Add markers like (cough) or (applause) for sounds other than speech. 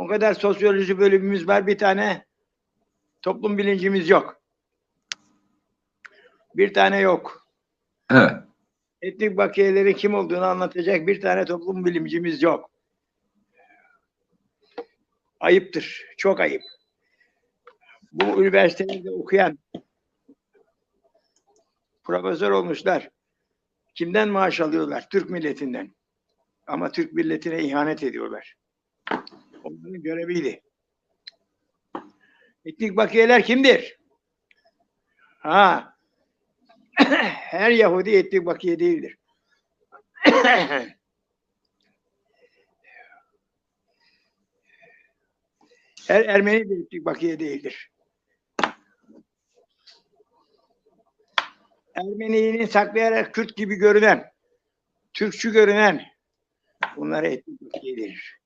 O kadar sosyoloji bölümümüz var. Bir tane toplum bilincimiz yok. Bir tane yok. Evet. Etnik bakiyelerin kim olduğunu anlatacak bir tane toplum bilimcimiz yok. Ayıptır. Çok ayıp. Bu üniversitelerde okuyan profesör olmuşlar. Kimden maaş alıyorlar? Türk milletinden. Ama Türk milletine ihanet ediyorlar. Onların göreviydi. Etnik bakiyeler kimdir? Ha. (clears throat) Her Yahudi etnik bakiye değildir. Her (clears throat) Ermeni de etnik bakiye değildir. Ermeniğini saklayarak Kürt gibi görünen, Türkçü görünen bunlara etnik bakiye denir.